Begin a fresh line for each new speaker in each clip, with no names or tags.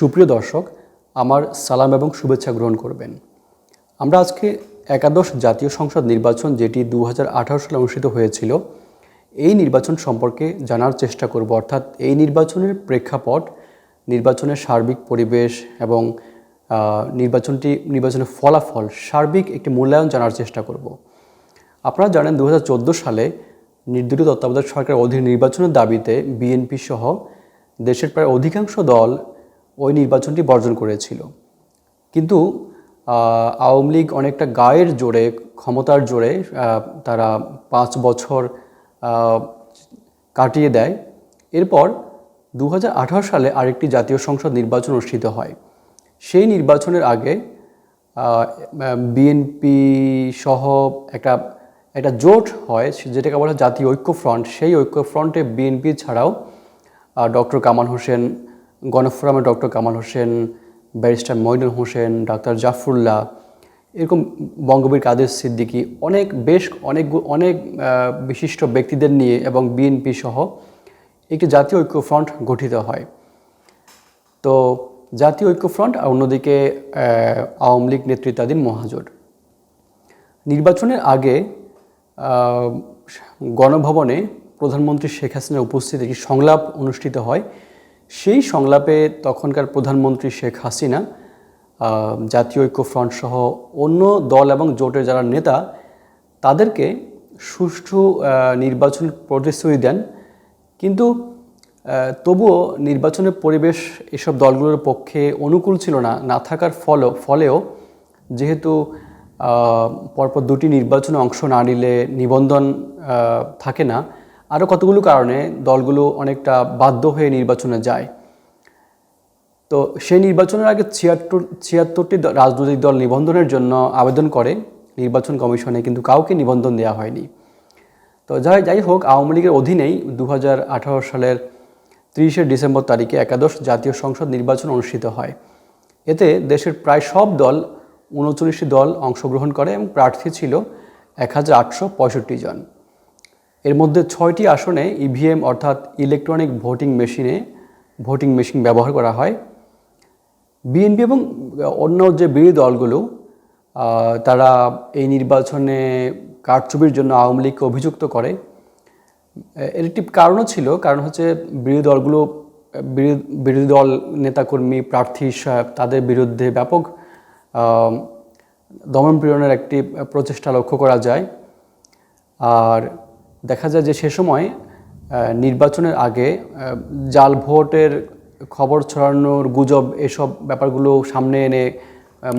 সুপ্রিয় দর্শক, আমার সালাম এবং শুভেচ্ছা গ্রহণ করবেন। আমরা আজকে একাদশ জাতীয় সংসদ নির্বাচন যেটি দু হাজার আঠারো সালে অনুষ্ঠিত হয়েছিল, এই নির্বাচন সম্পর্কে জানার চেষ্টা করব। অর্থাৎ এই নির্বাচনের প্রেক্ষাপট, নির্বাচনের সার্বিক পরিবেশ এবং নির্বাচনটি, নির্বাচনের ফলাফল, সার্বিক একটি মূল্যায়ন জানার চেষ্টা করব। আপনারা জানেন দু হাজার চোদ্দ সালে নির্দলীয় তত্ত্বাবধায়ক সরকারের অধীন নির্বাচনের দাবিতে বিএনপি সহ দেশের প্রায় অধিকাংশ দল ওই নির্বাচনটি বর্জন করেছিল। কিন্তু আওয়ামী লীগ অনেকটা গায়ের জোরে, ক্ষমতার জোরে তারা পাঁচ বছর কাটিয়ে দেয়। এরপর দু হাজার আঠারো সালে আরেকটি জাতীয় সংসদ নির্বাচন অনুষ্ঠিত হয়। সেই নির্বাচনের আগে বিএনপি সহ একটা একটা জোট হয়, যেটাকে বলা জাতীয় ঐক্য ফ্রন্ট সেই ঐক্য ফ্রন্টে বিএনপি ছাড়াও ডক্টর কামাল হোসেন গণফোরামের ডক্টর কামাল হোসেন, ব্যারিস্টার মইনুল হোসেন, ডাক্তার জাফরুল্লাহ, এরকম বঙ্গবীর কাদের সিদ্দিকী, অনেক বেশ অনেক অনেক বিশিষ্ট ব্যক্তিদের নিয়ে এবং বিএনপি সহ একটি জাতীয় ঐক্য ফ্রন্ট গঠিত হয়। তো জাতীয় ঐক্যফ্রন্ট আর অন্যদিকে আওয়ামী লীগ নেতৃত্বাধীন মহাজোট। নির্বাচনের আগে গণভবনে প্রধানমন্ত্রী শেখ হাসিনার উপস্থিতি একটি সংলাপ অনুষ্ঠিত হয়। সেই সংলাপে তখনকার প্রধানমন্ত্রী শেখ হাসিনা জাতীয় ঐক্যফ্রন্ট সহ অন্য দল এবং জোটের যারা নেতা, তাদেরকে সুষ্ঠু নির্বাচন প্রতিশ্রুতি দেন। কিন্তু তবুও নির্বাচনের পরিবেশ এসব দলগুলোর পক্ষে অনুকূল ছিল না না থাকার ফল, ফলেও যেহেতু পরপর দুটি নির্বাচনে অংশ না নিলে নিবন্ধন থাকে না আরও কতগুলো কারণে দলগুলো অনেকটা বাধ্য হয়ে নির্বাচনে যায়? তো সেই নির্বাচনের আগে ছিয়াত্তর, ছিয়াত্তরটি রাজনৈতিক দল নিবন্ধনের জন্য আবেদন করে। নির্বাচন কমিশনে কিন্তু কাউকে নিবন্ধন দেওয়া হয়নি। তো যাই যাই হোক, আওয়ামী লীগের অধীনেই দু হাজার আঠারো সালের তিরিশে ডিসেম্বর তারিখে একাদশ জাতীয় সংসদ নির্বাচন অনুষ্ঠিত হয়। এতে দেশের প্রায় সব দল উনচল্লিশটি দল অংশগ্রহণ করে এবং প্রার্থী ছিল এক হাজার আটশো পঁয়ষট্টি জন। এর মধ্যে ছয়টি আসনে ইভিএম অর্থাৎ ইলেকট্রনিক ভোটিং মেশিনে ভোটিং মেশিন ব্যবহার করা হয়। বিএনপি এবং অন্য যে বিরোধী দলগুলো তারা এই নির্বাচনে কারচুপির জন্য আওয়ামী লীগকে অভিযুক্ত করে। এর একটি কারণও ছিল, কারণ হচ্ছে বিরোধী দলগুলো, বিরোধী- দল নেতাকর্মী, প্রার্থী সাহেব তাদের বিরুদ্ধে ব্যাপক দমন পীড়নের একটি প্রচেষ্টা লক্ষ্য করা যায়। আর দেখা যায় যে সে সময় নির্বাচনের আগে জাল ভোটের খবর ছড়ানোর গুজব এসব ব্যাপারগুলো সামনে এনে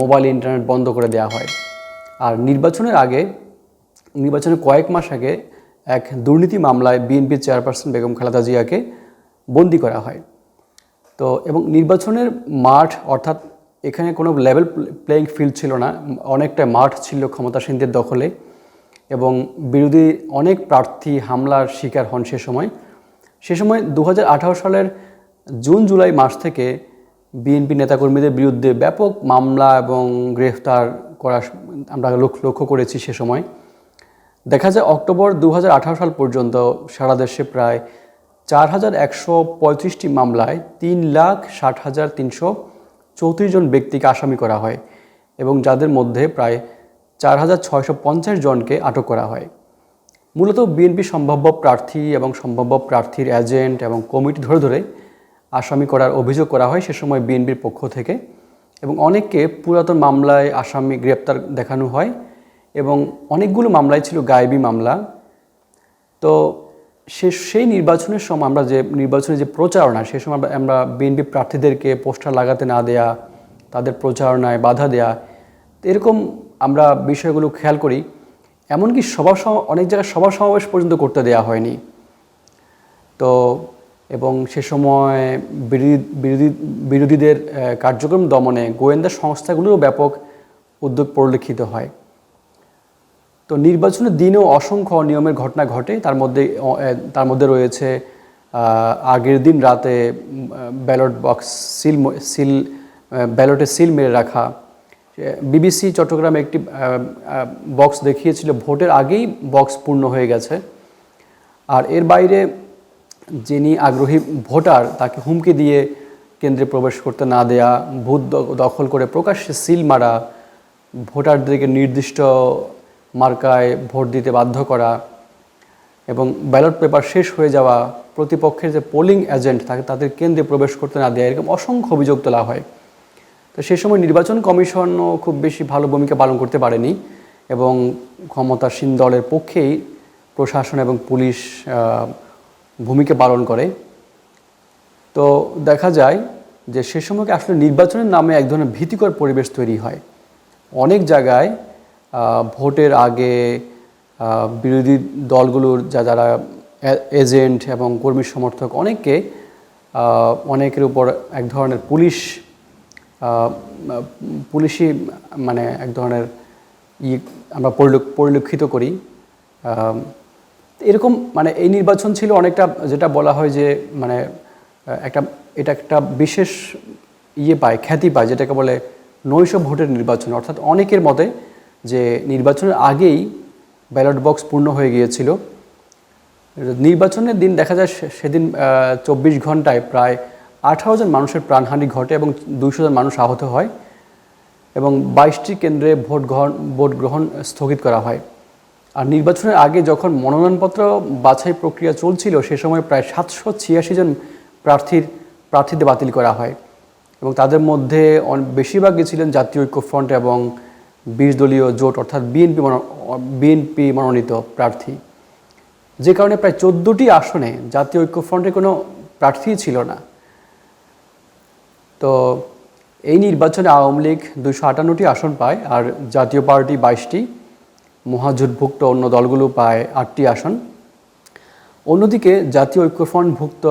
মোবাইল, ইন্টারনেট বন্ধ করে দেওয়া হয়। আর নির্বাচনের আগে, নির্বাচনের কয়েক মাস আগে এক দুর্নীতি মামলায় বিএনপি চেয়ারপারসন বেগম খালেদা জিয়াকে বন্দি করা হয়। তো, এবং নির্বাচনের মাঠ, অর্থাৎ এখানে কোনো লেভেল প্লেয়িং ফিল্ড ছিল না, অনেকটা মাঠ ছিল ক্ষমতাসীনদের দখলে। এবং বিরোধী অনেক প্রার্থী হামলার শিকার হন সে সময়। সে সময় দু হাজার আঠারো সালের জুন, জুলাই মাস থেকে বিএনপি নেতাকর্মীদের বিরুদ্ধে ব্যাপক মামলা এবং গ্রেফতার করা আমরা লক্ষ্য করেছি সে সময়। দেখা যায় অক্টোবর দু হাজার আঠারো সাল পর্যন্ত সারা দেশে প্রায় চার হাজার একশো পঁয়ত্রিশটি মামলায় তিন লাখ ষাট হাজার তিনশো চৌত্রিশ জন ব্যক্তিকে আসামি করা হয় এবং যাদের মধ্যে প্রায় চার হাজার ছয়শো পঞ্চাশ জনকে আটক করা হয়। মূলত বিএনপি সম্ভাব্য প্রার্থী এবং সম্ভাব্য প্রার্থীর এজেন্ট এবং কমিটি ধরে ধরে আসামি করার অভিযোগ করা হয় সে সময় বিএনপির পক্ষ থেকে এবং অনেককে পুরাতন মামলায় আসামি গ্রেপ্তার দেখানো হয় এবং অনেকগুলো মামলায় ছিল গায়েবী মামলা। তো সে, সেই নির্বাচনের সময় আমরা যে, নির্বাচনের যে প্রচারণা, সে সময় আমরা- আমরা বিএনপি প্রার্থীদেরকে পোস্টার লাগাতে না দেয়া, তাদের প্রচারণায় বাধা দেয়া, এরকম আমরা বিষয়গুলো খেয়াল করি, এমনকি সভা অনেক জায়গায় সভা সমাবেশ পর্যন্ত করতে দেয়া হয়নি। তো, এবং সে সময় বিরোধী বিরোধী, বিরোধীদের কার্যক্রম দমনে গোয়েন্দা সংস্থাগুলোরও ব্যাপক উদ্যোগ পরিলক্ষিত হয়। তো নির্বাচনের দিনেও অসংখ্য নিয়মের ঘটনা ঘটে। তার মধ্যে তার মধ্যে রয়েছে আগের দিন রাতে ব্যালট বক্স, সিল সিল ব্যালটে সিল মেরে রাখা বিবিসি চট্টগ্রামে একটি বক্স দেখিয়েছিল। ভোটের আগেই বক্স পূর্ণ হয়ে গেছে। আর এর বাইরে যিনি আগ্রহী ভোটার, তাকে হুমকি দিয়ে কেন্দ্রে প্রবেশ করতে না দেয়া, ভূত দখল করে প্রকাশ্যে সিল মারা, ভোটারদেরকে নির্দিষ্ট মার্কায় ভোট দিতে বাধ্য করা এবং ব্যালট পেপার শেষ হয়ে যাওয়া প্রতিপক্ষের যে পোলিং এজেন্ট থাকে তাদের কেন্দ্রে প্রবেশ করতে না দেওয়া এরকম অসংখ্য অভিযোগ তোলা হয়। তো সেই সময় নির্বাচন কমিশনও খুব বেশি ভালো ভূমিকা পালন করতে পারেনি এবং ক্ষমতাসীন দলের পক্ষেই প্রশাসন এবং পুলিশ ভূমিকা পালন করে। তো দেখা যায় যে সে সময়কে আসলে নির্বাচনের নামে এক ধরনের ভীতিকর পরিবেশ তৈরি হয়। অনেক জায়গায় ভোটের আগে বিরোধী দলগুলোর যা, যারা এজেন্ট এবং কর্মী সমর্থক, অনেককে অনেকের উপর এক ধরনের পুলিশ পুলিশি মানে এক ধরনের ই আমরা পরিলক্ষিত করি। এরকম মানে এই নির্বাচন ছিল অনেকটা যেটা বলা হয় যে মানে একটা, এটা একটা বিশেষ ইয়ে পায়, খ্যাতি পায়, যেটাকে বলে নৈশ ভোটের নির্বাচন। অর্থাৎ অনেকের মতে যে নির্বাচনের আগেই ব্যালট বক্স পূর্ণ হয়ে গিয়েছিল। নির্বাচনের দিন দেখা যায় সেদিন চব্বিশ ঘন্টায় প্রায় আঠারো জন মানুষের প্রাণহানি ঘটে এবং দুইশো জন মানুষ আহত হয় এবং বাইশটি কেন্দ্রে ভোট গ্রহণ ভোট গ্রহণ স্থগিত করা হয়। আর নির্বাচনের আগে যখন মনোনয়নপত্র বাছাই প্রক্রিয়া চলছিল, সে সময় প্রায় সাতশো ছিয়াশি জন প্রার্থীর, প্রার্থীদের বাতিল করা হয় এবং তাদের মধ্যে বেশিরভাগই ছিলেন জাতীয় ঐক্যফ্রন্ট এবং বিশ দলীয় জোট অর্থাৎ বিএনপি বিএনপি মনোনীত প্রার্থী। যে কারণে প্রায় চোদ্দোটি আসনে জাতীয় ঐক্যফ্রন্টের কোনো প্রার্থী ছিল না। তো এই নির্বাচনে আওয়ামী লীগ দুশো আটান্নটি আসন পায় আর জাতীয় পার্টি বাইশটি, মহাজোটভুক্ত অন্য দলগুলো পায় আটটি আসন। অন্যদিকে জাতীয় ঐক্যফ্রন্টভুক্ত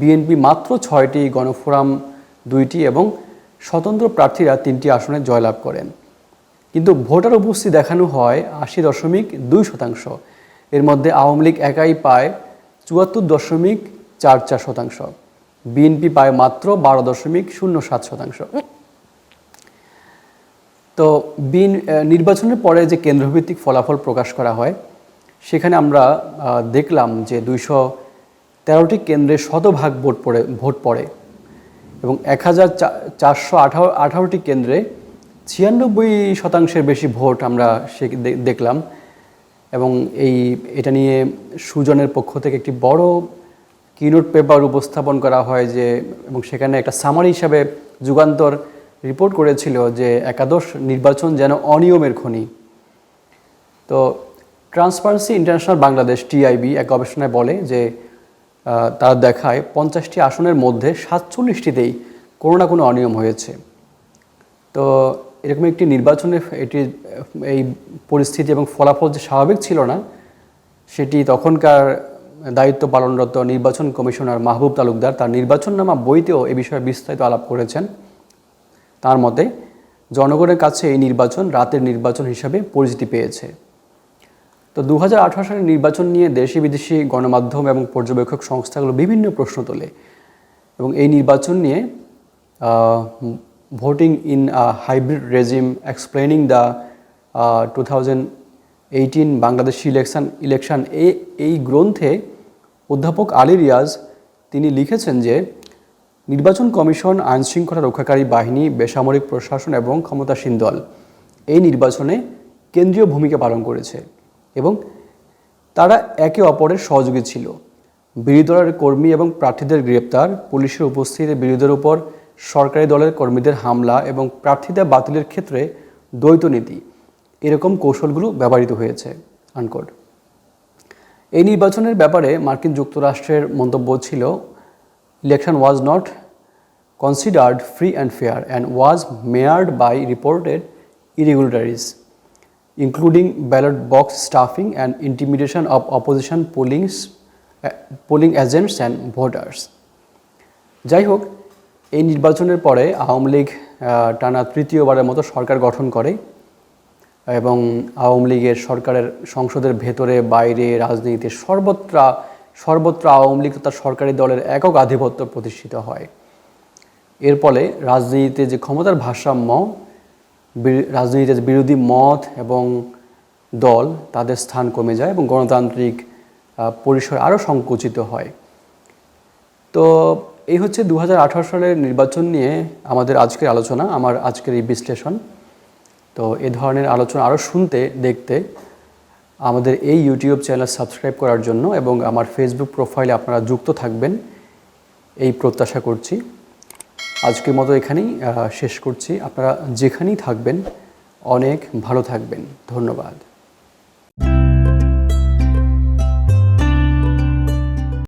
বিএনপি মাত্র ছয়টি, গণফোরাম দুইটি এবং স্বতন্ত্র প্রার্থীরা তিনটি আসনে জয়লাভ করেন। কিন্তু ভোটার উপস্থিতি দেখানো হয় আশি দশমিক দুই শতাংশ। এর মধ্যে আওয়ামী লীগ একাই পায় চুয়াত্তর দশমিক চার চার শতাংশ। বিএনপি পায় মাত্র বারো দশমিক শূন্য সাত শতাংশ। তো বিন নির্বাচনের পরে যে কেন্দ্রভিত্তিক ফলাফল প্রকাশ করা হয়, সেখানে আমরা দেখলাম যে দুইশো তেরোটি কেন্দ্রে শতভাগ ভোট পড়ে ভোট পড়ে এবং এক হাজার চারশো আঠারো, আঠারোটি কেন্দ্রে ছিয়ানব্বই শতাংশের বেশি ভোট আমরা সে দেখলাম এবং এই, এটা নিয়ে সুজনের পক্ষ থেকে একটি বড় কিনোট পেপার উপস্থাপন করা হয় যে, এবং সেখানে একটা সামারি হিসাবে যুগান্তর রিপোর্ট করেছিল যে, একাদশ নির্বাচন যেন অনিয়মের খনি। তো ট্রান্সপারেন্সি ইন্টারন্যাশনাল বাংলাদেশ টিআইবি এক গবেষণায় বলে যে তারা দেখায় পঞ্চাশটি আসনের মধ্যে সাতচল্লিশটিতেই কোনো না কোনো অনিয়ম হয়েছে। তো এরকম একটি নির্বাচনে এটি, এই পরিস্থিতি এবং ফলাফল যে স্বাভাবিক ছিল না, সেটি তখনকার দায়িত্ব পালনরত নির্বাচন কমিশনার মাহবুব তালুকদার তার নির্বাচন নামা বইতেও এ বিষয়ে বিস্তারিত আলাপ করেছেন। তার মতে, জনগণের কাছে এই নির্বাচন রাতের নির্বাচন হিসাবে পরিচিতি পেয়েছে। তো দু হাজার আঠারো সালের নির্বাচন নিয়ে দেশি বিদেশি গণমাধ্যম এবং পর্যবেক্ষক সংস্থাগুলো বিভিন্ন প্রশ্ন তোলে এবং এই নির্বাচন নিয়ে voting in hybrid regime explaining the two thousand eighteen Bangladesh election election এই গ্রন্থে অধ্যাপক আলী রিয়াজ, তিনি লিখেছেন যে, নির্বাচন কমিশন আইনশৃঙ্খলা রক্ষাকারী বাহিনী, বেসামরিক প্রশাসন এবং ক্ষমতাসীন দল এই নির্বাচনে কেন্দ্রীয় ভূমিকা পালন করেছে এবং তারা একে অপরের সহযোগী ছিল। বিরোধী দলের কর্মী এবং প্রার্থীদের গ্রেপ্তার, পুলিশের উপস্থিতিতে বিরোধীদের উপর সরকারি দলের কর্মীদের হামলা এবং প্রার্থীদের বাতিলের ক্ষেত্রে দ্বৈত নীতি। এরকম কৌশলগুলো ব্যবহৃত হয়েছে। আনকোড এই নির্বাচনের ব্যাপারে মার্কিন যুক্তরাষ্ট্রের মন্তব্য ছিল election was not considered free and fair and was marred by reported irregularities including ballot box stuffing and intimidation of opposition polling, polling agents and voters. যাই হোক এই নির্বাচনের পরে আওয়ামী লীগ টানা তৃতীয়বারের মতো সরকার গঠন করে এবং আওয়ামী লীগের সরকারের সংসদের ভেতরে, বাইরে রাজনীতিতে সর্বত্র সর্বত্র আওয়ামী লীগ তথা সরকারি দলের একক আধিপত্য প্রতিষ্ঠিত হয়। এর ফলে রাজনীতিতে যে ক্ষমতার ভারসাম্য রাজনীতিতে বিরোধী মত এবং দল, তাদের স্থান কমে যায় এবং গণতান্ত্রিক পরিসর আরও সংকুচিত হয়। তো এই হচ্ছে দু হাজার আঠারো সালের নির্বাচন নিয়ে আমাদের আজকের আলোচনা, আমার আজকের এই বিশ্লেষণ। তো এ ধরনের আলোচনা আরও শুনতে, দেখতে আমাদের এই ইউটিউব চ্যানেল সাবস্ক্রাইব করার জন্য এবং আমার ফেসবুক প্রোফাইলে আপনারা যুক্ত থাকবেন। এই প্রত্যাশা করছি। আজকের মতো এখানেই শেষ করছি। আপনারা যেখানেই থাকবেন, অনেক ভালো থাকবেন। ধন্যবাদ।